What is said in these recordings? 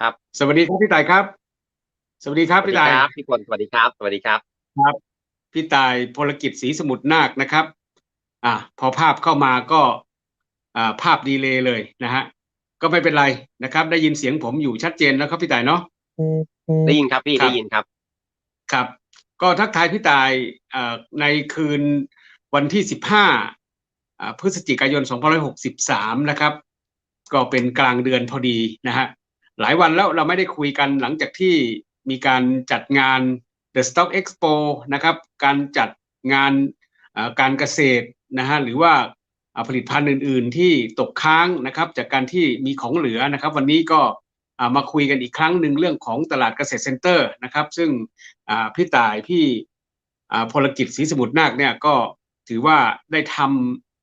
ครับ สวัสดีครับพี่ต่ายครับ สวัสดีครับสวัสพี่ดีต่ายครับพี่พลสวัสดีครับ สวัสดีครับพี่ต่ายพลกิจศรีสมุทรนาคนะครับ อ่า พอภาพเข้ามาก็ อ่า ภาพดีเลย์เลยนะฮะ ก็ไม่เป็นไรนะครับ ได้ยินเสียงผมอยู่ชัดเจนแล้วครับพี่ต่ายเนาะ ได้ยินครับพี่ครับได้ยินครับ ครับ ก็ทักทายพี่ตายเอ่อในคืนวันที่สิบห้าพฤศจิกายน 2563 นะครับ ก็เป็นกลางเดือนพอดีนะฮะ หลายวันแล้วเราไม่ได้คุยกันหลังจากที่มีการจัดงาน The Stock Expo นะครับ การจัดงานการเกษตรนะฮะหรือว่าผลิตภัณฑ์อื่น ๆ ที่ตกค้างนะครับ จากการที่มีของเหลือนะครับ วันนี้ก็มาคุยกันอีกครั้งหนึ่งเรื่องของตลาดเกษตรเซ็นเตอร์นะครับ ซึ่งพี่ต่ายพี่พลกิจศรีสมุทรนาคเนี่ยก็ถือว่าได้ท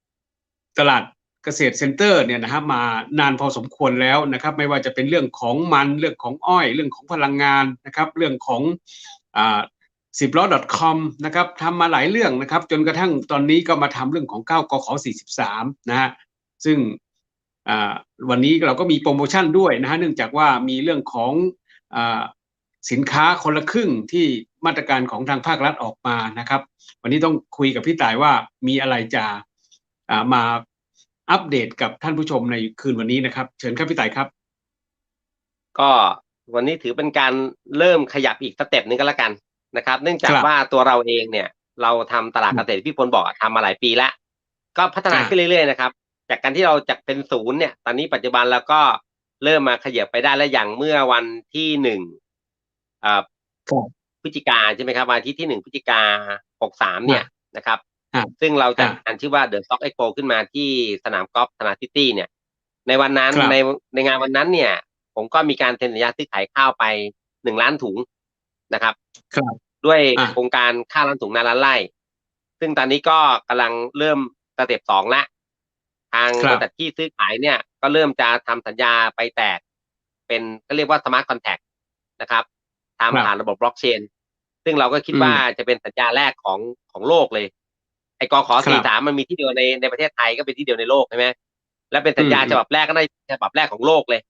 ำตลาด เกษตรเซ็นเตอร์เนี่ยนะครับมานานพอสมควรแล้วนะครับ ไม่ว่าจะเป็นเรื่องของมันเรื่องของอ้อย เรื่องของพลังงานนะครับ เรื่องของสิบล้อ .com นะครับทำมาหลายเรื่องนะครับ จนกระทั่งตอนนี้ก็มาทำเรื่องของ9กข43นะฮะซึ่งวันนี้เราก็มีโปรโมชั่นด้วยนะฮะเนื่องจากว่ามีเรื่องของอสินค้าคนละครึ่งที่มาตรการของทางภาครัฐออกมานะครับ วันนี้ต้องคุยกับพี่ต่ายว่ามีอะไรจะมา อัปเดตกับท่านผู้ชมในคืนวันนี้นะครับ เชิญครับพี่ต่ายครับ ก็วันนี้ถือเป็นการเริ่มขยับอีกสเต็ปหนึงก็แล้วกันนะครับ เนื่องจากครับว่าตัวเราเองเนี่ย เราทำตลาดเกษตรพี่พลบอกอะทำมาหลายปีแล้ว ก็พัฒนาครับขึ้นเรื่อยๆนะครับ จากการที่เราจากเป็นศูนย์เนี่ย ตอนนี้ปัจจุบันเราก็เริ่มมาขยับไปได้แล้วอย่างเมื่อวันที่หนึ่งอ่าครับพฤศจิกาใช่ไหมครับวันอาที่ที่หนึ่งพฤศจิกาหกสามเนี่ยนะครับครับ ซึ่งเราจัดครับงานชื่อว่า The Stock Expo ขึ้นมาที่สนามกอล์ฟธนาซิตี้เนี่ย ในวันนั้นครับในในงานวันนั้นเนี่ย ผมก็มีการเซ็นสัญญาซื้อขายข้าวไปหนึ่งล้านถุงนะครับ ครับ ด้วยอะโครงการข้าวล้านถุงนาล้านไร่ ซึ่งตอนนี้ก็กำลังเริ่มสเต็ปสองละ ทางครับบริษัทที่ซื้อขายเนี่ย ก็เริ่มจะทำสัญญาไปแตก เป็นก็เรียกว่าสมาร์ทคอนแทคนะครับครับทำผ่านระบบบล็อกเชนซึ่งเราก็คิดอืมว่าจะเป็นสัญญาแรกของของโลกเลย ไอ้กขอครัสี่บสามมันมีที่เดียวในในประเทศไทยก็เป็นที่เดียวในโลกใช่ไหมและเป็นสัญญาอืมฉบับแรกก็ได้ฉบับแรกของโลกเลย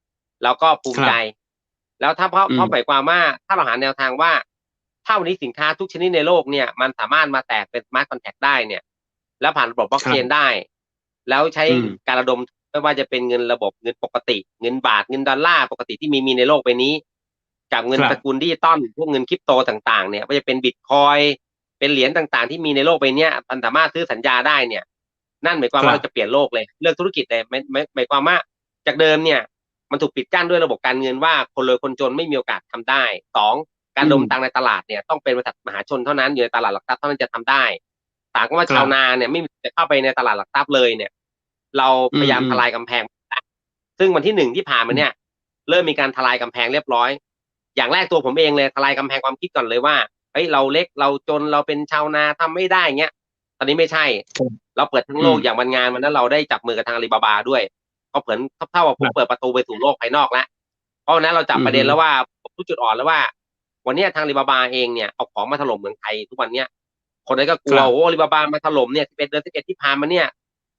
เราก็ภูมิใจ แล้วถ้าเพราะอืมเพราะหมายความว่าถ้าเราหาแนวทางว่าถ้าวันนี้สินค้าทุกชนิดในโลกเนี่ย มันสามารถมาแตกเป็นสมาร์ทคอนแทคได้เนี่ย แล้วผ่านระบบบล็อกเชนได้ แล้วใช้อืมการระดมไม่ว่าจะเป็นเงินระบบเงินปกติ เงินบาทเงินดอลลาร์ปกติที่มีมีในโลกใบนี้ กับเงินครับตระกูลดิจิตอลพวกเงินคริปโตต่าง ๆ เนี่ยว่าจะเป็นบิตคอย เป็นเหรียญต่างๆ ที่มีในโลกใบเนี้ยมันสามารถซื้อสัญญาได้เนี่ย นั่นหมายความว่าครับเราจะเปลี่ยนโลกเลย เลือกธุรกิจเลยไม่ไม่หมายความว่าจากเดิมเนี่ยมันถูกปิดกั้นด้วยระบบการเงินว่าคนรวยคนจนไม่มีโอกาสทำได้สองการดมอืมตังค์ในตลาดเนี่ยต้องเป็นบริษัทมหาชนเท่านั้นอยู่ในตลาดหลักทรัพย์เท่านั้นจะทำได้สามก็ว่าครับชาวนาเนี่ยไม่มีจะเข้าไปในตลาดหลักทรัพย์เลยเนี่ย เราพยายามอืมทลายกำแพง ซึ่งวันที่หนึ่งที่ผ่านมาเนี่ย เริ่มมีการทลายกำแพงเรียบร้อย อย่างแรกตัวผมเองเลยทลายกำแพงความคิดก่อนเลยว่า เฮ้ยเราเล็กเราจนเราเป็นชาวนาทำไม่ได้เงี้ยตอนนี้ไม่ใช่ครับเราเปิดทั้งโลกอืมอย่างวันงานวันนั้นเราได้จับมือกับทางอาลีบาบาด้วยก็เผินเท่ากับผมครับเปิดประตูไปสู่โลกภายนอกแล้วเพราะวันนั้นเราจับอืมประเด็นแล้วว่าผมรู้จุดอ่อนแล้วว่า วันเนี้ยทางอาลีบาบาเองเนี่ยเอาของมาถล่มเมืองไทยทุกวันเนี้ยคนนั้นก็กลัวครับโอ้อาลีบาบามาถล่มเนี่ยสิบเอ็ดเดือนสิบเอ็ดที่ผ่านมาเนี่ย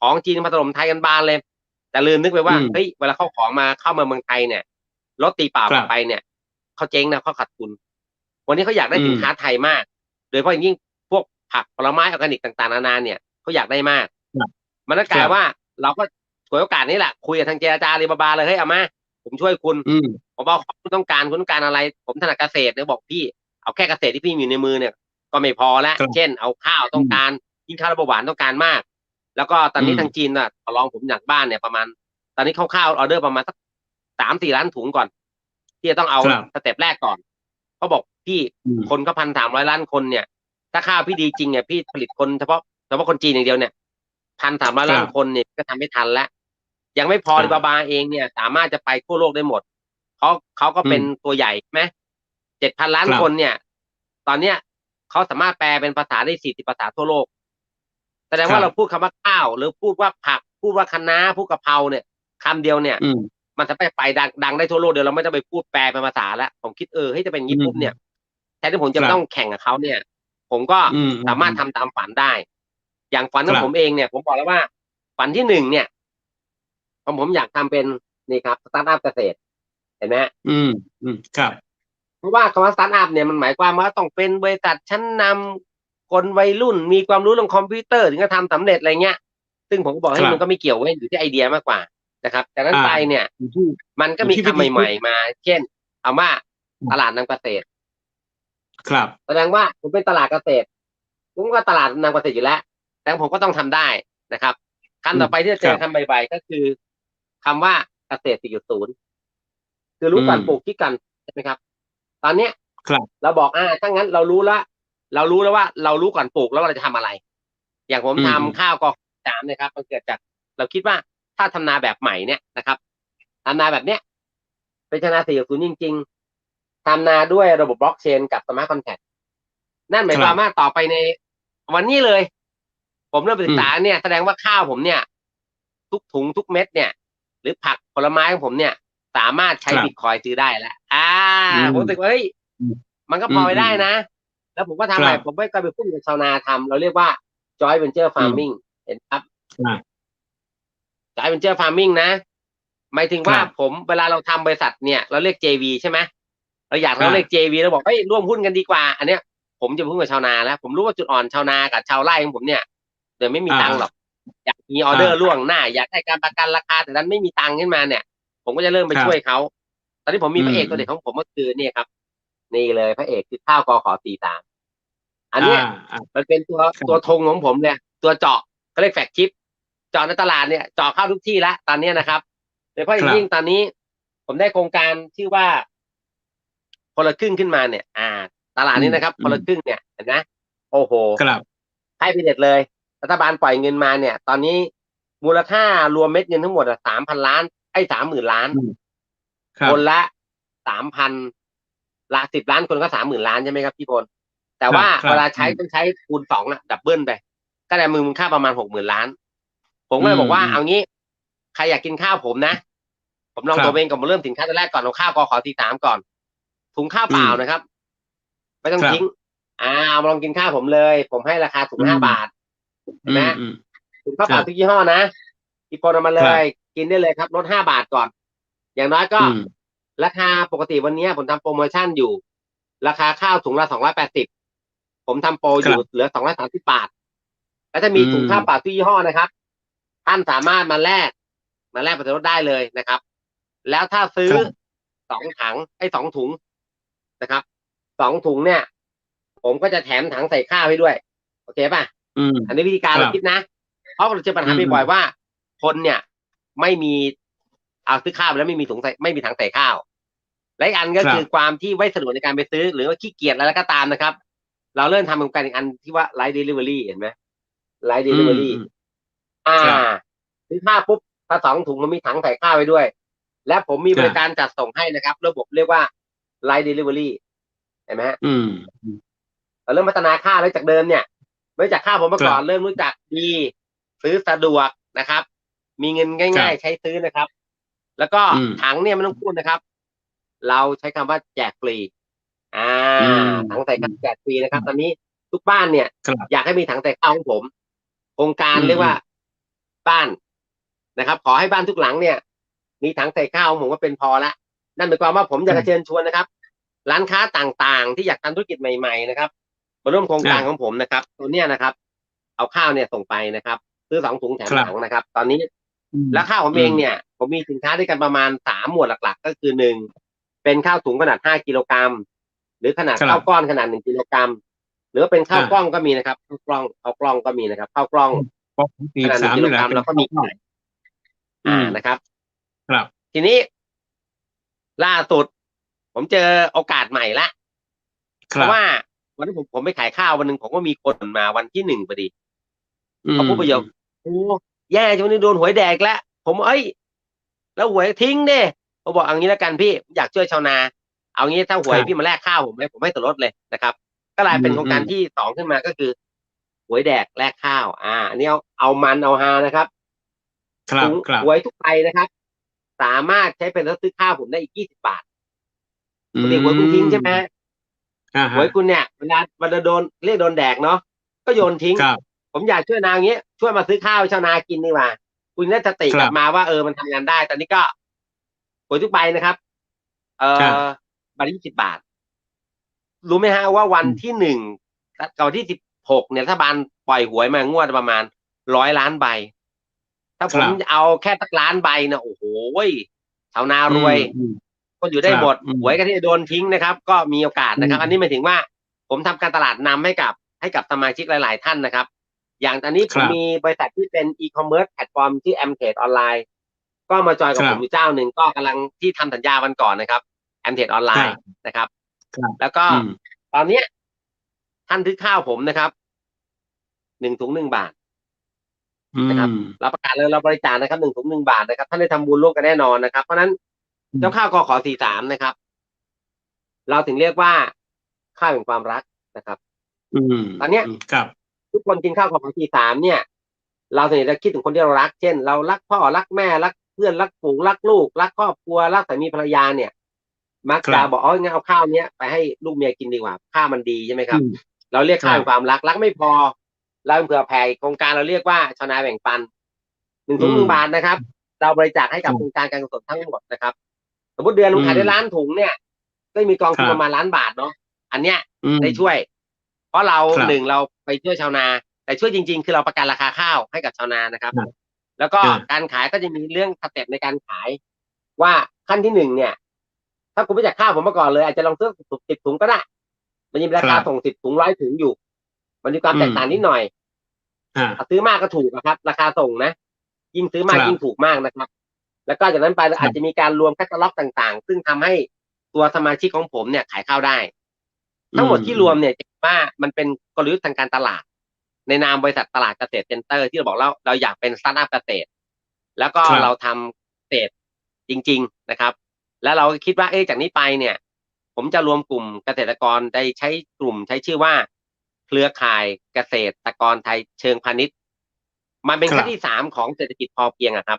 ของจีนมาถล่มไทยกันบานเลย แต่ลืมนึกไปว่าอืมเฮ้ยเวลาเข้าของมาเข้ามาเมืองไทยเนี่ยรถตีเปล่าคกรัลับบไปเนี่ยเขาเจ๊งนะเขาขาดทุน วันนี้เขาอยากได้อืมสินค้าไทยมาก โดยเฉพาะอย่างยิ่งพวกผักผลไม้ออร์แกนิกต่างๆนานาเนี่ยเขาอยากได้มากครับมันก็กลาคยรับว่าเราก็ฉวยโอกาสนี้แหละคุยกับทางเจรจาอาลีบาบาเลยเฮ้ยเอามาผมช่วยคุณอืมผมบอกคุณต้องการคุณต้องการอะไร ผมถนัดเกษตรเนี่ยบอกพี่เอาแค่เกษตรที่พี่มีอยู่ในมือเนี่ย ก็ไม่พอแล้วครับเช่น เอาข้าวต้องการยิ่งข้าวระบบหวานต้องการมาก แล้วก็ตอนนี้อืมทางจีนน่ะต่อรองผมจากบ้านเนี่ยประมาณ ตอนนี้คร่าวๆออเดอร์ประมาณสักสามสี่ล้านถุงก่อน ที่จะต้องเอาครับสเต็ปแรกก่อนเขาบอก พี่อืมคนก็พันสามร้อยล้านคนเนี่ย ถ้าข้าวพี่ดีจริงเนี่ยพี่ผลิตคนเฉพาะเฉพาะคนจีนอย่างเดียวเนี่ยพันสามร้อยล้านครับคนเนี่ยก็ทำไม่ทันแล้วยังไม่พอครับอาลีบาบาเองเนี่ย สามารถจะไปทั่วโลกได้หมดเขาเขาก็เป็นอืมตัวใหญ่ใช่ไหมเจ็ดพันล้านครับคนเนี่ย ตอนเนี้ยเขาสามารถแปลเป็นภาษาได้สี่สิบภาษาทั่วโลกแสดงครัว่าบเราพูดคำว่าข้าว หรือพูดว่าผัก พูดว่าคะน้าพูดกะเพราเนี่ยคำเดียวเนี่ยอืมมันจะไปไปดังดังได้ทั่วโลกเดียวเราไม่ต้องไปพูดแปลเป็นภาษาแล้วผมคิดเออให้ยจะเป็นอย่างนี้อืมปุ๊บเนี่ย แทนที่ผมจะครับต้องแข่งกับเขาเนี่ย ผมก็อืมสามารถทำตามฝันได้ อย่างฝันของครับผมเองเนี่ย ผมบอกแล้วว่า ฝันที่หนึ่งเนี่ยผมผมอยากทำเป็นนี่ครับสตาร์ทอัพเกษตร เห็นไหมฮะอืมอืมครับ เพราะว่าคำว่าสตาร์ทอัพเนี่ยมันหมายความว่าต้องเป็นบริษัทชั้นนำคนวัยรุ่นมีความรู้เรื่องคอมพิวเตอร์ถึงจะทำสำเร็จอะไรเงี้ย ซึ่งผมก็บอกให้ครับมันก็ไม่เกี่ยวเว้ยอยู่ที่ไอเดียมากกว่านะครับจากนั้นอ่าไปเนี่ยอยู่ที่มันก็มีอยู่ที่คำวิธีใหม่ ๆ มา เช่นคำว่าอืมตลาดนำเกษตร ครับแสดงว่าผมเป็นตลาดเกษตรผมก็ตลาดนำเกษตรอยู่แล้ว แต่ผมก็ต้องทำได้นะครับคำต่อไปที่จะเจอครับคำบ่อยๆก็คือคำว่าเกษตร4.0คือรู้ก่อนอืมปลูกคิดกันใช่ไหมครับ ตอนเนี้ยครับเราบอกอ่าถ้างั้นเรารู้แล้วเรารู้แล้วว่า เรารู้ก่อนปลูกแล้วว่าเราจะทำอะไร อย่างผมอืมทำข้าวกอสามนะครับ มันเกิดจากเราคิดว่าถ้าทำนาแบบใหม่เนี่ยนะครับทำนาแบบเนี้ยเป็นชนาสี่ศูนย์จริงๆ ทำนาด้วยระบบบล็อกเชนกับสมาร์ทคอนแทคนั่นหมายความว่าต่อไปใน วันนี้เลย ผมเริ่มศึกษาเนี่ยแสดงว่าข้าวผมเนี่ย ทุกถุงทุกเม็ดเนี่ย หรือผักผลไม้ของผมเนี่ย สามารถใช้ครับบิตคอยน์ซื้อได้แล้วอ่าอืมผมรู้สึกว่าเฮ้ยอืมมันก็พอไปได้นะ แล้วผมก็ทำอะไรครับผมไม่ก็ไปพูดกับชาวนาทำเราเรียกว่า joint venture farming เห็นครับอ่า joint venture farming นะหมายถึงว่าครับผมเวลาเราทำบริษัทเนี่ย เราเรียก JV ใช่ไหม เราอยากเราอ่าเรียก JV เราบอกเฮ้ยร่วมหุ้นกันดีกว่า อันเนี้ยผมจะพูดกับชาวนาแล้ว ผมรู้ว่าจุดอ่อนชาวนากับชาวไร่ของผมเนี่ยเดี๋ยวไม่มีอ่าตังค์หรอกอยากมีออเดอร์อ่าล่วงหน้า อยากได้การประกันราคาแต่นั้นไม่มีตังค์ขึ้นมาเนี่ย ผมก็จะเริ่มไปครับช่วยเขาตอนนี้ผมมีพระเอกอืมตัวเด็กของผมก็คือเนี่ยครับ นี่เลยพระเอกคือข้าวกอขอสี่สามอันเนี้ยาอ่ามันเป็นตัวครับตัวธงของผมเนี่ย ตัวเจาะก็เรียกแฟกชิปเจาะในตลาดเนี่ยเจาะเข้าทุกที่แล้วตอนเนี้ยนะครับโดยเฉพาะอย่างยิ่งตอนนี้ ผมได้โครงการชื่อว่า คนละครึ่งขึ้นมาเนี่ย อ่า ตลาดนี้นะครับอืมคนละครึ่งเนี่ยเห็นไหมโอ้โหครับให้พิเด็ดเลย รัฐบาลปล่อยเงินมาเนี่ย ตอนนี้มูลค่ารวมเม็ดเงินทั้งหมดสามพันล้าน ไอ้สามหมื่นล้านอืมครับคนละสามพันละสิบล้านคนก็สามหมื่นล้านใช่ไหมครับพี่พลแต่ว่าครับเวลาใช้อืมต้องใช้คูณสองอะดับเบิลไปก็ได้มูลค่าประมาณหกหมื่นล้าน ผมก็เลยบอกว่าอืมเอางี้ ใครอยากกินข้าวผมนะ ผมลองครับตัวเองก่อนมาเริ่มสินค้าตัวแรกก่อนเอาข้าวกอขอทีสามก่อน ถุงข้าวเปล่าอืมนะครับ ไม่ต้องครับทิ้ง อ่าเอามาลองกินข้าวผมเลย ผมให้ราคาถุงอืมห้าบาทเห็นไหมอืมถุงข้าวเปล่าครับทุกยี่ห้อนะพี่พลเอามาเลครับยกินได้เลยครับลดห้าบาทก่อน อย่างน้อยก็อืมราคาปกติวันนี้ผมทำโปรโมชั่นอยู่ ราคาข้าวถุงละสองร้อยแปดสิบผมทำโปรอยู่ครับเหลือสองร้อยสามสิบบาทแล้วจะมีอืมถุงข้าวเปล่าทุกยี่ห้อนะครับ ท่านสามารถมาแลกมาแลกประโยชน์ได้เลยนะครับ แล้วถ้าซื้อครับสองถังไอ้สองถุง นะครับสองถุงเนี่ย ผมก็จะแถมถังใส่ข้าวให้ด้วย โอเคป่ะอืมอันนี้วิธีการครับเราคิดนะ เพราะเราเจอปัญหาอืมบ่อยๆว่า คนเนี่ยไม่มีเอาซื้อข้าวไปแล้วไม่มีถุงใส่ไม่มีถังใส่ข้าว และอีกอันก็ครับคือความที่ไม่สะดวกในการไปซื้อ หรือว่าขี้เกียจอะไรก็ตามนะครับ เราเริ่มทำโครงการอีกอันที่ว่าไลฟ์เดลิเวอรี่เห็นไหมไลฟ์เดลิเวอรี่อืมอ่าครับซื้อข้าวปุ๊บถ้าสองถุงมันมีถังใส่ข้าวไว้ด้วย และผมมีครับบริการจัดส่งให้นะครับ ระบบเรียกว่า ไลฟ์เดลิเวอรี่เห็นไหมฮะอืมเราเริ่มพัฒนาข้าวแล้วจากเดิมเนี่ยไม่รู้จากข้าวผมมาก่อนเริ่มรู้จักดีซื้อสะดวกนะครับ มีเงินง่าย ๆ ใช้ซื้อนะครับ แล้วก็อืมถังเนี่ยไม่ต้องพูดนะครับ เราใช้คำว่าแจกฟรี อ่าอืมถังใส่ข้าวแจกฟรีนะครับ ตอนนี้ทุกบ้านเนี่ยครับอยากให้มีถังใส่ข้าวของผม โครงการอืมเรียกว่าบ้านนะครับ ขอให้บ้านทุกหลังเนี่ย มีถังใส่ข้าวของผมก็เป็นพอละ นั่นหมายความว่าผมอยากจะเชิญชวนนะครับ ร้านค้าต่างๆ ที่อยากทำธุรกิจใหม่ ๆ นะครับมาร่วมโครงการอ่าของผมนะครับ ตัวเนี้ยนะครับ เอาข้าวเนี่ยส่งไปนะครับ ซื้อสองถุงแถมครับถังนะครับ ตอนนี้อืมแล้วข้าวผมเองเนี่ย ผมมีสินค้าด้วยกันประมาณสามหมวดหลัก ๆ ก็คือหนึ่งเป็นข้าวถุงขนาดห้ากิโลกรัมหรือขนาดครับข้าวก้อนขนาดหนึ่งกิโลกรัมหรือว่าเป็นข้าวอ่ากล้องก็มีนะครับข้าวกล้องข้าวกล้องก็มีนะครับข้าวกล้องปกติขนาดหนึ่สางมกิโลนี่แหละกรัมเป็นแล้วก็มีข้าวขายอ่านะครับ ครับ ทีนี้ ล่าสุด ผมเจอโอกาสใหม่ละคเพรับราะว่าวันที่ผมผมไปขายข้าววันหนึ่งผมก็มีคนมาวันที่หนึ่งพอดีอืมเขาพูดประโยคโอ้แย่จังวันนี้โดนหวยแดกแล้วผมเอ้ย แล้วหวยทิ้งเด้เขาบอกเอางี้แล้วกันพี่ผมอยากช่วยชาวนา เอางี้ถ้าหวยครับพี่มาแลกข้าวผมเลยผมให้ส่วนลดเลยนะครับ ก็กลายเป็นอืมโครงการอืมที่สองขึ้นมาก็คือหวยแดกแลกข้าว อ่าอันนี้เอาเอามันเอาฮานะครับครับถุงครับหวยทุกใบนะครับ สามารถใช้เป็นซื้อข้าวผมได้อีกยี่สิบบาทปกติหวยคุณทิ้งใช่ไหมอ่าหฮะวยคุณเนี่ยเวลาเวลาโดนเรียกโดนแดกเนาะก็โยนทิ้งครับผมอยากช่วยนางเงี้ยช่วยมาซื้อข้าวให้ชาวนากินดีกว่าคุณได้สติครับกลับมาว่าเออมันทำงานได้ ตอนนี้ก็หวยทุกใบนะครับ เอ่อใบละยี่สิบบาท รู้ไหมฮะว่าวันอืมที่หนึ่งกับวันที่สิบหกเนี่ยรัฐบาลปล่อยหวยมางวดประมาณร้อยล้านใบ ถ้าผมครับเอาแค่สักล้านใบนะโอ้โหชาวนารวยอืมคนอยู่ได้หมดครับอืมหวยก็ที่จะโดนทิ้งนะครับ ก็มีโอกาสนะครับอืมอันนี้หมายถึงว่า ผมทำการตลาดนำให้กับให้กับสมาชิกหลาย ๆ ท่านนะครับ อย่างตอนนี้คผรัมบมีบริษัทที่เป็นอีคอมเมิร์ซแพลตฟอร์มที่แอมเทรดออนไลน์ก็มาจอยกับครัผบมอยู่เจ้าหนึ่งก็กำลังที่ทำสัญญาวันก่อนนะครับแอมเทรดออนไลน์นะครับครับแล้วก็อืมตอนเนี้ยท่านซื้อข้าวผมนะครับหนึ่งถุงหนึ่งบาท นะครับอืมเราประกาศเลยเราบริจาคนะครับหนึ่งถุงหนึ่งบาทนะครับท่านได้ทำบุญร่วมกันแน่นอนนะครับ เพราะฉะนั้นอืมเจ้าข้าวกอขอสี่สามนะครับ เราถึงเรียกว่าข้าวแห่งความรักนะครับ อืมตอนเนี้ยครับ ทุกคนกินข้าวกอขอสี่สามเนี่ย เราส่วนใหญ่จะคิดถึงคนที่เรารัก เช่น เรารักพ่อรักแม่รักเพื่อนรักฝูงรักลูกรักครอบครัวรักสามีภรรยาเนี่ยมักครัจะบบอกอ๋องั้นเอาข้าวเนี้ยไปให้ลูกเมียกินดีกว่าข้าวมันดีใช่ไหมครับอืมเราเรียกข้าวครับแห่งความรักรักไม่พอ เราเผื่อแผ่อีกโครงการเราเรียกว่าชาวนาแบ่งปันหนึ่งถุงอืมหนึ่งบาทนะครับ เราบริจาคให้กับอืมโครงการการกุศลทั้งหมดนะครับ สมมติเดือนลุงขายได้อืมล้านถุงเนี่ย ก็มีกองทุนครับประมาณล้านบาทเนาะอันเนี้ยอืมได้ช่วย เพราะเราครับหนึ่งเราไปช่วยชาวนา แต่ช่วยจริง ๆ คือเราประกันราคาข้าวให้กับชาวนานะครับครับแล้วก็ครับการขายก็จะมีเรื่องสเต็ปในการขาย ว่าขั้นที่หนึ่งเนี่ย ถ้าคุณไม่จากข้าวผมมาก่อนเลย อาจจะลองซื้อสิบถุงก็ได้มันยังมีราคาครับส่งสิบถุงร้อยถุงอยู่ มันมีความแตกต่างนิดหน่อยอ่าซื้อมากก็ถูกนะครับ ราคาส่งนะ ยิ่งซื้อมากครับยิ่งถูกมากนะครับ แล้วก็จากนั้นไปครับอาจจะมีการรวมแคตตาล็อกต่าง ๆ ซึ่งทำให้ตัวสมาชิกของผมเนี่ยขายข้าวได้ ทั้งหมดที่รวมเนี่ยจะเห็นว่ามันเป็นกลยุทธ์ทางการตลาด ในนามบริษัทตลาดเกษตรเซ็นเตอร์ ที่เราบอกเราเราอยากเป็นสตาร์ทอัพเกษตร แล้วก็ครับเราทำเกษตรจริง ๆนะครับ แล้วเราก็คิดว่าเอ๊ะจากนี้ไปเนี่ย ผมจะรวมกลุ่มเกษตรกรได้ใช้กลุ่มใช้ชื่อว่า เครือข่ายเกษตรกรไทยเชิงพาณิชย์ มันเป็นครับขั้นที่สามของเศรษฐกิจพอเพียงอะครับ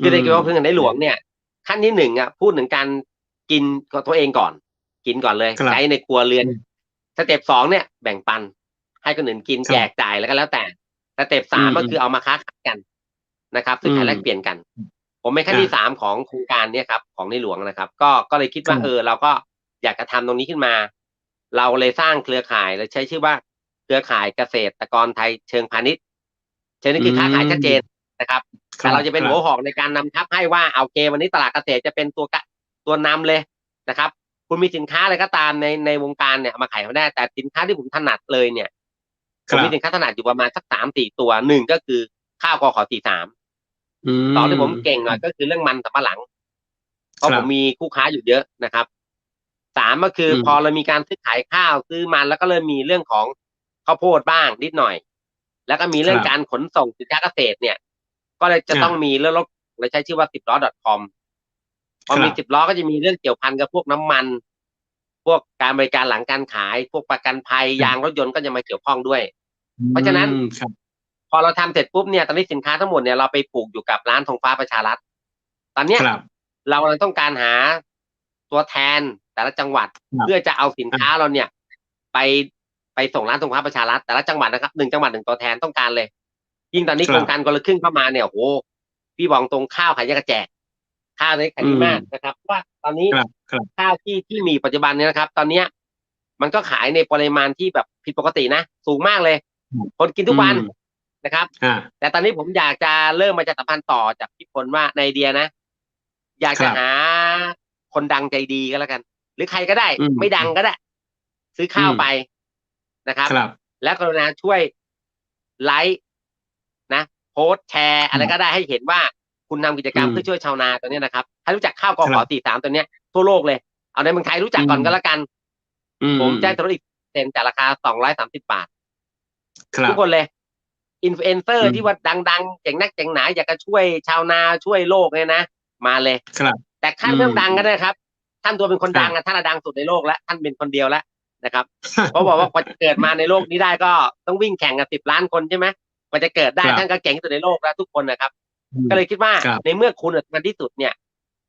คือในเกี่ยวกับเพื่อนในหลวงเนี่ย ขั้นที่หนึ่งอะพูดถึงการกินของตัวเองก่อน กินก่อนเลยครับใช้ในครัวเรือนอืมสเต็ปสองเนี่ยแบ่งปัน ให้คนอื่นกินครับแจกจ่ายแล้วก็แล้วแต่สเต็ปสามอืมก็คือเอามาค้าขายกันนะครับซื้อขายอืมแลกเปลี่ยนกัน ผมเป็นขั้นที่สามของโครงการเนี่ยครับของในหลวงนะครับ ก็ก็เลยคิดว่าครับเออเราก็อยากจะทำตรงนี้ขึ้นมา เราเลยสร้างเครือข่ายและใช้ชื่อว่าเครือข่ายเกษตรกรไทยเชิงพาณิชย์เชิงนี้คือค้าขายชัดเจนนะครับแต่เราจะเป็นหัวหอกในการนำทัพให้ว่าเอาโอเควันนี้ตลาดเกษตรจะเป็นตัวกะตัวนำเลยนะครับ คุณมีสินค้าอะไรก็ตามในในวงการเนี่ยเอามาขายเขาได้แต่สินค้าที่ผมถนัดเลยเนี่ยคผมรับมีสินค้าถนัดอยู่ประมาณสักสามสี่ตัวหนึ่งก็คือข้าวกอขอสี่สามตอนที่ผมเก่งหน่อยก็คือเรื่องมันสำปะหลังเพราะครัผบมมีคู่ค้าอยู่เยอะนะครับ สามก็คืออมพอเรามีการซื้อขายข้าวซื้อมันแล้วก็เริ่มมีเรื่องของข้าวโพดบ้างนิดหน่อย แล้วก็มีเรื่องครับการขนส่งสินค้าเกษตรเนี่ย ก็เลยจะอ่าต้องมีเรื่องรถเราใช้ชื่อว่าสิบล้อ .com พอมีครับสิบล้อก็จะมีเรื่องเกี่ยวพันกับพวกน้ำมัน พวกการบริการหลังการขาย พวกประกันภัยยางรถยนต์ก็จะมาเกี่ยวข้องด้วย เพราะฉะนั้นอืมครับพอเราทำเสร็จปุ๊บเนี่ยตอนนี้สินค้าทั้งหมดเนี่ยเราไปปลูกอยู่กับร้านธงฟ้าประชารัฐตอนเนี้ยครับเรากำลังต้องการหา ตัวแทนแต่ละจังหวัดครับเพื่อจะเอาสินค้าเราเนี่ย ไปไปส่งร้านธงฟ้าประชารัฐแต่ละจังหวัดนะครับหนึ่งจังหวัดหนึ่งตัวแทนต้องการเลย ยิ่งตอนนี้ครับโครงการคนละครึ่งเข้ามาเนี่ยโอ้โหพี่บอกตรงข้าวขายยังกระแจก ข้าวนี้ขายดีมากนะครับว่าตอนนี้ครับครับข้าวที่ที่มีปัจจุบันเนี่ยนะครับ ตอนเนี้ย มันก็ขายในปริมาณที่แบบผิดปกตินะสูงมากเลย คนกินทุกวันอืมนะครับอ่าแต่ตอนนี้ผมอยากจะเริ่มมาจะสัมพันธ์ต่อจากพี่พลว่าในไอเดียนะ อยากจะครับหา คนดังใจดีก็แล้วกัน หรือใครก็ได้อืมไม่ดังก็ได้ ซื้อข้าวอืมไปนะครับครับ และกรุณาช่วยไลค์นะโพสต์แชร์อะไรก็ได้ให้เห็นว่าคุณทำกิจกรรมอืมเพื่อช่วยชาวนาตัวเนี้ยนะครับถ้ารู้จักข้าวกอคขรัอบสี่สามตัวเนี้ยทั่วโลกเลย เอาในเมืองไทยรู้จักก่อนอืมก็แล้วกันอืผมจะลดอีกเซนจากราคาสองร้อยสามสิบาทครับทุกคนเลยอินฟลูเอนเซออืร์มที่ว่าดังๆเจ๋งนักเจ๋งหนาอยากจะช่วยชาวนาช่วยโลกเนี่ยนะ มาเลยครับ แต่ท่านอืมเริ่มดังก็ได้ครับ ท่านตัวเป็นคนครับดังอะท่านอะดังสุดในโลกแล้วท่านเป็นคนเดียวแล้วนะครับเพราะบอกว่ากว่าจะเกิดมาในโลกนี้ได้ก็ต้องวิ่งแข่งกับสิบล้านคนใช่ไหมกว่าจะเกิดได้ครับท่านก็เก่งที่สุดในโลกแล้วทุกคนนะครับ ก็เลยคิดว่าครับในเมื่อคุณสำคัญที่สุดเนี่ย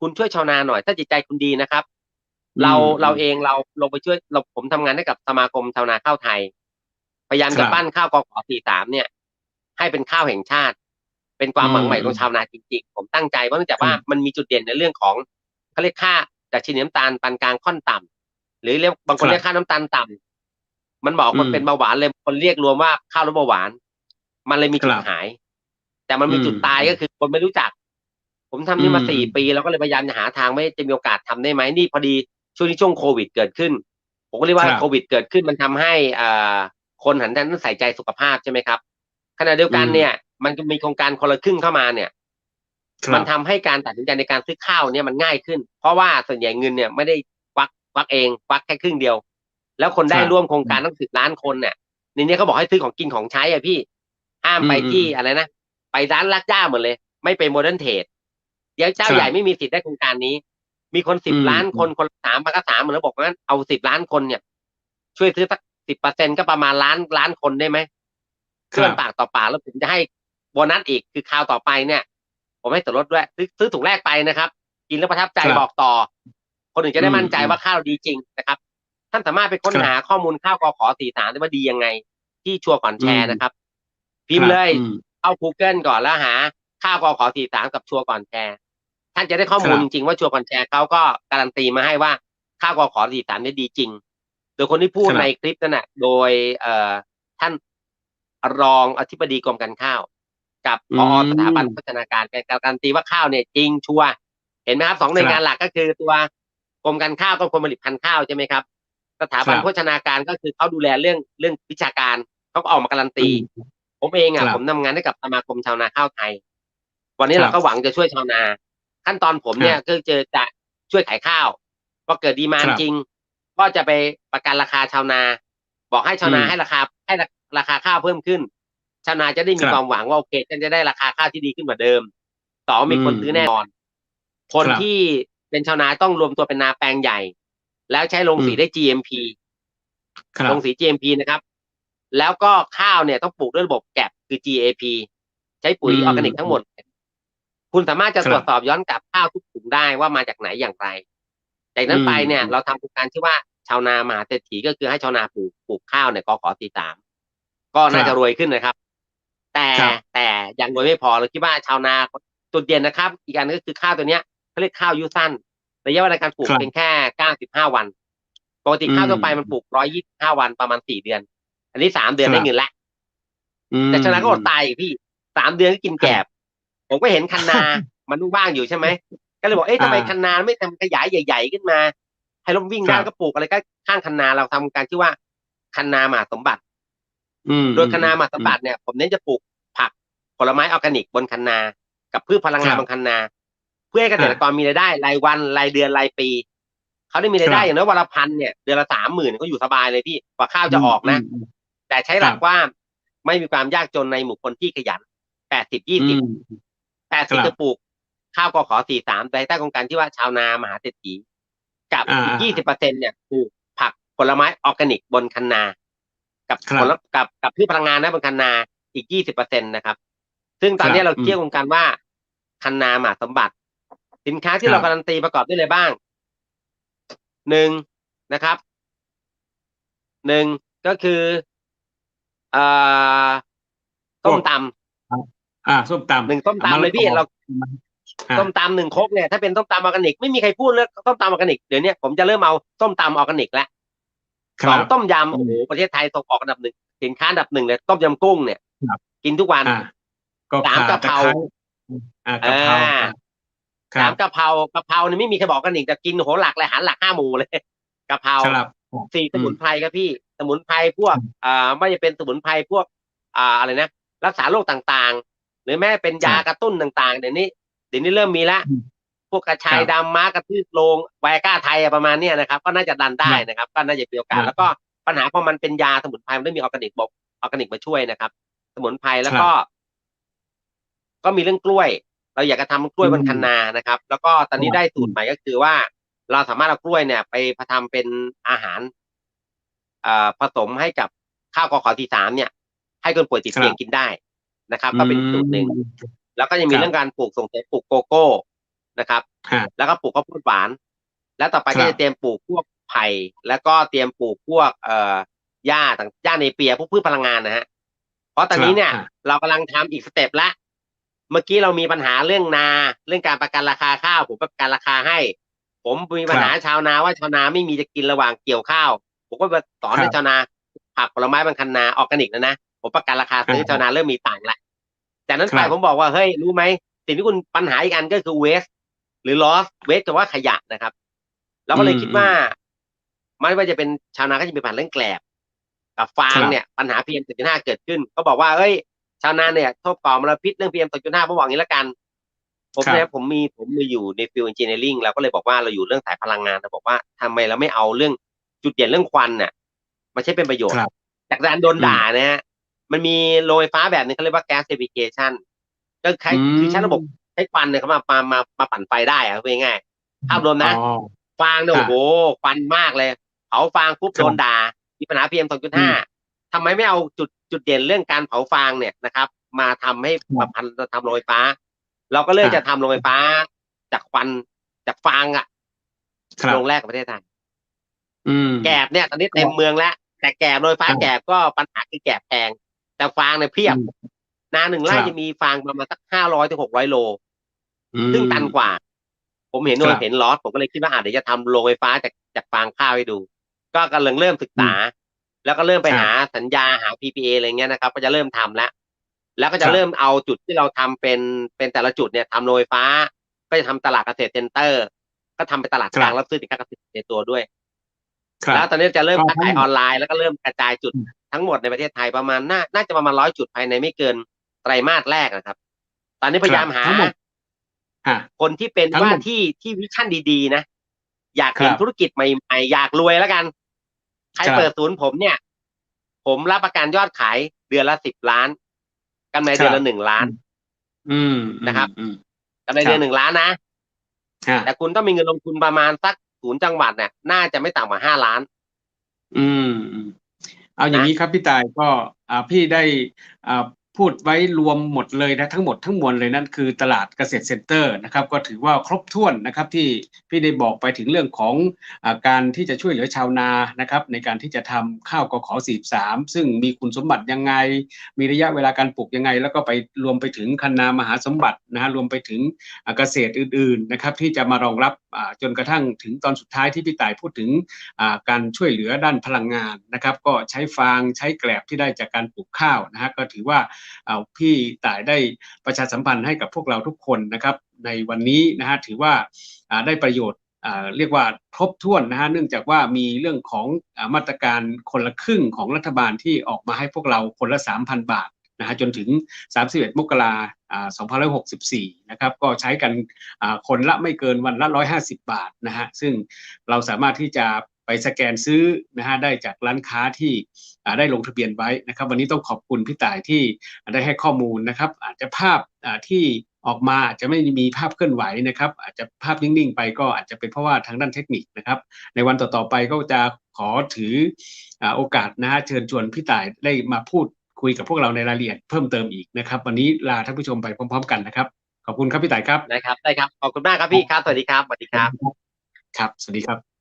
คุณช่วยชาวนาหน่อย ถ้าจิตใจคุณดีนะครับ เราอืมเราเองเราลงไปช่วยเราผมทำงานให้กับสมาคมชาวนาข้าวไทย พยายามครัจะบปั้นข้าวกอขอสี่สามเนี่ย ให้เป็นข้าวแห่งชาติ เป็นความหวังใหม่อืมของชาวนาจริง ๆ ผมตั้งใจเพราะเนื่องจากว่าครับมันมีจุดเด่นในเรื่องของเขาเรียกค่าดัชนีน้ำตาลปานกลางค่อนต่ำหรือเรียกบางคนครับเรียกค่าน้ำตาลต่ำมันบอกมันอืมเป็นเบาหวานเลยคนเรียกรวมว่าข้าวลดเบาหวาน มันเลยมีจุคดรับหาย แต่มันมีอืมจุดตายก็คือคนไม่รู้จัก ผมทำนี่มาอืมสี่ปีแล้วก็เลยพยายามจะหาทางไม่จะมีโอกาสทำได้ไหมนี่พอดีช่วงนี้ช่วงโควิดเกิดขึ้น ผมก็เรียกว่าครับโควิดเกิดขึ้นมันทำให้อ่าคนหันด้านใส่ใจสุขภาพใช่ไหมครับขณะเดียวกันอืมเนี่ย มันก็มีโครงการคนละครึ่งเข้ามาเนี่ยครับมันทำให้การตัดสินใจในการซื้อข้าวเนี่ยมันง่ายขึ้น เพราะว่าส่วนใหญ่เงินเนี่ยไม่ได้ควักควักเองควักแค่ครึ่งเดียว แล้วคนได้ครับร่วมโครงการตั้งสิบล้านคนเนี่ยในนี้เขาบอกให้ซื้อของกินของใช้อะพี่ ห้ามไปอืมที่อะไรนะไปร้านลักย่าหมดเลย ไม่ไปโมเดิร์นเทรดเดี๋ยวเจ้าครับใหญ่ไม่มีสิทธิ์ได้โครงการนี้ มีคนสิบอืมล้านคนคนละสามพันก็สามหมื่นแล้วบอกว่างั้นเอาสิบล้านคนเนี่ย ช่วยซื้อสักสิบเปอร์เซ็นก็ประมาณล้านล้านคนได้ไหมคเพื่รัอนบปากต่อปากแล้วผมจะให้ โบนัสอีกคือคราวต่อไปเนี่ย ผมให้ส่วนลดด้วย ซื้อซื้อถุงแรกไปนะครับ กินแล้วประทับใจครับบอกต่อ คนอื่นจะได้อืมมั่นใจว่าข้าวดีจริงนะครับ ท่านสามารถไปค้นครับหาข้อมูลข้าวกอขอสี่สามได้ว่าดียังไง ที่ชัวร์ก่อนแชร์อืมนะครับ พิมพ์เลยอืมเข้า Google ก่อนแล้วหา ข้าวกอขอสี่สามกับชัวร์ก่อนแชร์ท่านจะได้ข้อมูลครับจริงๆว่าชัวร์ก่อนแชร์เขาก็การันตีมาให้ว่าข้าวกอขอสี่สามเนี่ยดีจริง โดยคนที่พูดครับในคลิปนั่นน่ะโดยเอ่อท่านรองอธิบดีกรมการข้าว กับพออืมสถาบันพัฒนาการการันตีว่าข้าวเนี่ยจริงชัวร์เห็นไหมครับสองหน่วยงานหลักก็คือตัวกรมการข้าวกับกรมผลิตพันธุ์ข้าวใช่ไหมครับ สถาบันครับโภชนาการก็คือเขาดูแลเรื่องเรื่องวิชาการเขาก็ออกมาการันตีอืมผมเองอะครับผมทำงานให้กับสมาคมชาวนาข้าวไทย วันนี้ครับเราก็หวังจะช่วยชาวนา ขั้นตอนผมเนี่ยครับก็จะจะช่วยขายข้าวพอเกิดดีมานครับจริง ก็จะไปประกันราคาชาวนา บอกให้ชาวนาอืมให้ราคาให้ราคาข้าวเพิ่มขึ้น ชาวนาจะได้มีครับความหวังว่าโอเคฉันจะได้ราคาข้าวที่ดีขึ้นกว่าเดิมสองมีคนอืมซื้อแน่นอน คนครับที่เป็นชาวนาต้องรวมตัวเป็นนาแปลงใหญ่ แล้วใช้โรงสีอืมได้ GMP ครับลงสี GMP นะครับ แล้วก็ข้าวเนี่ยต้องปลูกด้วยระบบแกบคือ GAP ใช้ปุ๋ยอืมออร์แกนิกทั้งหมด คุณสามารถจะครับตรวจสอบย้อนกลับข้าวทุกถุงได้ว่ามาจากไหนอย่างไรจากนั้นอืมไปเนี่ย เราทำโครงการชื่อว่าชาวนามหาเศรษฐีก็คือให้ชาวนาปลูกปลูกข้าวเนี่ยกขอสี่สามก็น่าครัจะบรวยขึ้นนะครับ แต่ครับแต่ยังรวยไม่พอเราคิดว่าชาวนาจุดเด่นนะครับ อีกอันนึงก็คือข้าวตัวเนี้ยเขาเรียกข้าวอายุสั้นระยะเวลาการปลูกครับเป็นแค่เก้าสิบห้าวันปกติข้าวอืมทั่วไปมันปลูกร้อยยี่สิบห้าวันประมาณสี่เดือน อันนี้สามเดือนครับได้เงินแล้วอืมแต่ชาวนาก็อดตายอีกพี่สามเดือนก็กินแกบ ผมก็เห็นคันนา มันว่างๆอยู่ใช่ไหมก็เลยบอกเอ๊ะทำไมอ่าคันนาไม่ทำขยายใหญ่ ๆ ขึ้นมา ให้ลมวิ่งได้ครับก็ปลูกอะไรก็ข้างคันนาเราทำการชื่อว่าคันนาหมาสมบัติอืม โดยคันนาหมาสมบัติเนี่ยผมเน้นจะปลูกผักผลไม้ออร์แกนิกบนคันนา กับพืชพลังงานครับบนคันนา เพื่อให้เกษตรกรมีรายได้ รายวันรายเดือนรายปีเขาได้มีรายได้ครับอย่างน้อยวันละพันเนี่ยเดือนละสามหมื่นก็อยู่สบายเลยพี่กว่าข้าวจะออกนะอืมแต่ใช้หลัคกรับว่าไม่มีความยากจนในหมู่คนที่ขยันแปดสิบยี่อืสิบมแปดสิบครับจะปลูกข้าวกขอสี่สามภายใต้โครงการที่ว่าชาวนามหาเศรษฐีกับอ่าอีกยี่สิบเปอร์เซ็นเนี่ยปลูกผักผลไม้ออร์แกนิกบนคันนา กับครับผลกับกับพืชพลังงานนะบนคันนาอีกยี่สิบเปอร์เซ็นตนะครับ ซึ่งตอนนี้ครับเราอืมเที่ยวโครงการว่าคันนาหมาสมบัติ สินค้าที่ครับเราการันตีประกอบด้วยอะไรบ้างหนึ่งนะครับหนึ่งก็คือเอ่อต้มตำอ่าส้มตำหนึ่งต้มตำเลยพี่เราอ่าต้มตำหนึ่งครกเนี่ยถ้าเป็นต้มตำออร์แกนิกไม่มีใครพูดเรื่องต้มตำออร์แกนิกเดี๋ยวนี้ผมจะเริ่มเอาต้มตำออร์แกนิกแล้วค สรัองบต้มยำโอ้โหประเทศไทยส่งออกอันดับหนึ่งสินค้าอันดับหนึ่งเลยต้มยำกุ้งเนี่ยครับกินทุกวันอ่าก็สามข่กะเพราตไคอ่ากะเพราอ่าครัสาบมกะเพรากะเพราเนี่ยไม่มีใครบอกออร์แกนิกแต่กินโหหลักเลยอาหารหลักห้าหมู่เลยกะเพราครับสี่สมุนไพรครับพี่ สมุนไพรพวกอ่าไม่จะเป็นสมุนไพรพวก อ่าอะไรนะรักษาโรคต่างๆ หรือแม้เป็นยากระตุ้นต่างๆ เดี๋ยวนี้เดี๋ยวนี้เริ่มมีละอืม พวกกระชายครับดำม้ากระทืบโลงไวอาก้าไทยอะประมาณเนี้ยนะครับ ก็น่าจะดันได้นะครับ ก็น่าจะมีโอกาสครับแล้วก็ปัญหาพอมันเป็นยาสมุนไพรมันต้องมีออร์แกนิกบอกออร์แกนิกมาช่วยนะครับ สมุนไพรแล้วก็ ก็มีเรื่องกล้วย เราอยากจะทำกล้วยบนคันนานะครับ แล้วก็ตอนนี้ได้สูตรใหม่ก็คือว่า เราสามารถเอากล้วยเนี่ย ไปทำเป็นอาหารเอ่อผสมให้กับข้าวกอขอทีสามเนี่ย ให้คนป่วยติดเตียงครับกินได้นะครับ ก็เป็นสูตรหนึ่งอืมแล้วก็ยังมีครับเรื่องการปลูกส่งเสริมปลูกโกโก้ นะครับฮะแล้วก็ปลูกข้าวโพดหวาน แล้วต่อไปครัก็บจะเตรียมปลูกพวกไผ่แล้วก็เตรียมปลูกพวกเอ่อหญ้าต่างหญ้าในเปียพวกพืชพลังงานนะฮะเพราะตอนนี้เนี่ยครับเรากำลังทำอีกสเต็ปละเมื่อกี้เรามีปัญหาเรื่องนา เรื่องการประกันราคาข้าวผมประกันราคาให้ผผมมีปัญหาชาวนาว่าชาวนาไม่มีจะกินระหว่างเกี่ยวข้าวผมก็ไปสอนให้ชาวนาผักผลไม้บางคันนาออร์แกนิกนะนะผมประกันราคาซื้อชาวนาเริ่มมีต่างค์ละจากนั้นไปผมบอกว่าเฮ้ยรู้ไหมสิ่งที่คุณปัญหาอีกอันก็คือเวส หรือ loss เวสจะว่าขยะนะครับเราก็เลยคิดว่าไม่ว่าจะเป็นชาวนาก็จะมีปัญหาเรื่องแกลบกับฟางเนี่ยปัญหา PM 2.5เกิดขึ้นเขาบอกว่าเอ้ย ชาวนาเนี่ยโทษก่อมลพิษเรื่อง PM 2.5ผมบอกอย่างนี้ละกัน ผมเนี่ยผมมีผมมีอยู่ในฟิล engineering เราก็เลยบอกว่าเราอยู่เรื่องสายพลังงานเราบอกว่าทำไมเราไม่เอาเรื่องจุดเด่นเรื่องควันน่ะมาใช้เป็นประโยชน์ครับจากการโดนด่านะฮะมันมีโรงไฟฟ้าแบบนึงเขาเรียกว่า gas certification ก็ใช้คือใช้ระบบ ใช้ควันเนี่ยเขามามามามาปั่นไฟได้อะพูดง่ายๆภาพรวมนะอ๋อ ฟางเนี่ยครัโอ้บโหควันมากเลยเผาฟางปุ๊บครับโดนด่ามีปัญหา PM อืม2.5ทำไมไม่เอาจุดจุดเด่นเรื่องการเผาฟางเนี่ยนะครับ มาทำให้ครับมาพันทำโรงไฟฟ้า เราก็เลือกครับจะทำโรงไฟฟ้า จากควันจากฟางอะครับโรงแรกของประเทศไทย อืม แกบเนี่ยตอนนี้เต็มเมืองแล้ว แต่แกบโรงไฟฟ้าครับแกบก็ปัญหาคือแกบแพงแต่ฟางเนี่ยเพียบ อืมนาหนึ่งไร่ครับ จะมีฟางประมาณสักห้าร้อยถึงหกร้อยโลอืม ซึ่งตันกว่า ผมเห็นครัโดยบเห็นลอสผมก็เลยคิดว่าอาจจะเดี๋ยวจะทำโรงไฟฟ้าจากจากฟางข้าวให้ดู ก็กำลังเริ่มศึกษา แล้วก็เริ่มไปครับหาสัญญาหา PPA อะไรเงี้ยนะครับ ก็จะเริ่มทำแล้วแล้วก็คจะรับเริ่มเอาจุดที่เราทำเป็นเป็นแต่ละจุดเนี่ยทำโรงไฟฟ้า ก็จะทำตลาดเกษตรเซ็นเตอร์ ก็ทำเป็นตลาดกลางรับซื้อสินค้าเกษตรในตัวด้วยครับแล้วตอนนี้จะเริ่มก็ค้าขายทั้งหมดออนไลน์แล้วก็เริ่มกระจายจุดอืมทั้งหมดในประเทศไทยประมาณน่าน่าจะประมาณร้อยจุดภายในไม่เกินไตรมาสแรกนะครับ ตอนนี้พยายามหาทั้งหมดฮะ คนที่เป็นทั้งหมดว่าที่ที่วิชั่นดีๆนะ อยากเห็นครับธุรกิจใหม่ๆ อยากรวยแล้วกัน ใครครับเปิดศูนย์ผมเนี่ย ผมรับประกันยอดขายเดือนละสิบล้านกำไรเดือนครัละบหนึ่งล้าน อืมนะครับอืมกำไรเดือนหนึ่งล้านนะฮะแต่คุณต้องมีเงินลงทุนประมาณสักศูนย์จังหวัดเนี่ยน่าจะไม่ต่ำกว่าห้าล้าน อืมอืมเอาอย่างนี้ครับพี่ตายก็ อ่าพี่ได้อ่า พูดไว้รวมหมดเลยนะทั้งหมดทั้งมวลเลยนั่นคือตลาดเกษตรเซ็นเตอร์นะครับก็ถือว่าครบถ้วนนะครับที่พี่ได้บอกไปถึงเรื่องของอาการที่จะช่วยเหลือชาวนานะครับในการที่จะทำข้าวกขอ43 ซึ่งมีคุณสมบัติยังไง มีระยะเวลาการปลูกยังไง แล้วก็ไปรวมไปถึงคันนามหาสมบัตินะฮะรวมไปถึงเกษตรอื่นๆนะครับที่จะมารองรับจนกระทั่งถึงตอนสุดท้ายที่พี่ต่ายพูดถึงการช่วยเหลือด้านพลังงานนะครับก็ใช้ฟางใช้แกลบที่ได้จากการปลูกข้าวนะฮะก็ถือว่าอ่าพี่ต่ายได้ประชาสัมพันธ์ให้กับพวกเราทุกคนนะครับ ในวันนี้นะฮะถือว่าได้ประโยชน์เรียกว่าครบถ้วนนะฮะเนื่องจากว่ามีเรื่องของมาตรการคนละครึ่งของรัฐบาลที่ออกมาให้พวกเราคนละ 3,000 บาทนะฮะจนถึง 31 มกราอ่า2564 นะครับ ก็ใช้กันคนละไม่เกินวันละ 150 บาทนะฮะซึ่งเราสามารถที่จะ ไปสแกนซื้อนะฮะได้จากร้านค้าที่อ่าได้ลงทะเบียนไว้นะครับ วันนี้ต้องขอบคุณพี่ต่ายที่ได้ให้ข้อมูลนะครับ อาจจะภาพอ่าที่ออกมาอาจจะไม่มีภาพเคลื่อนไหวนะครับ อาจจะภาพนิ่งๆ ไปก็อาจจะเป็นเพราะว่าทางด้านเทคนิคนะครับ ในวันต่อๆไปก็จะขอถืออ่าโอกาสนะฮะเชิญชวนพี่ต่ายได้มาพูดคุยกับพวกเราในรายละเอียดเพิ่มเติมอีกนะครับ วันนี้ลาท่านผู้ชมไปพร้อม ๆ กันนะครับ ขอบคุณครับพี่ต่ายครับนะครับได้ครับขอบคุณมากครับพี่ครับสวัสดีครับสวัสดีครับ ครับ สวัสดีครับ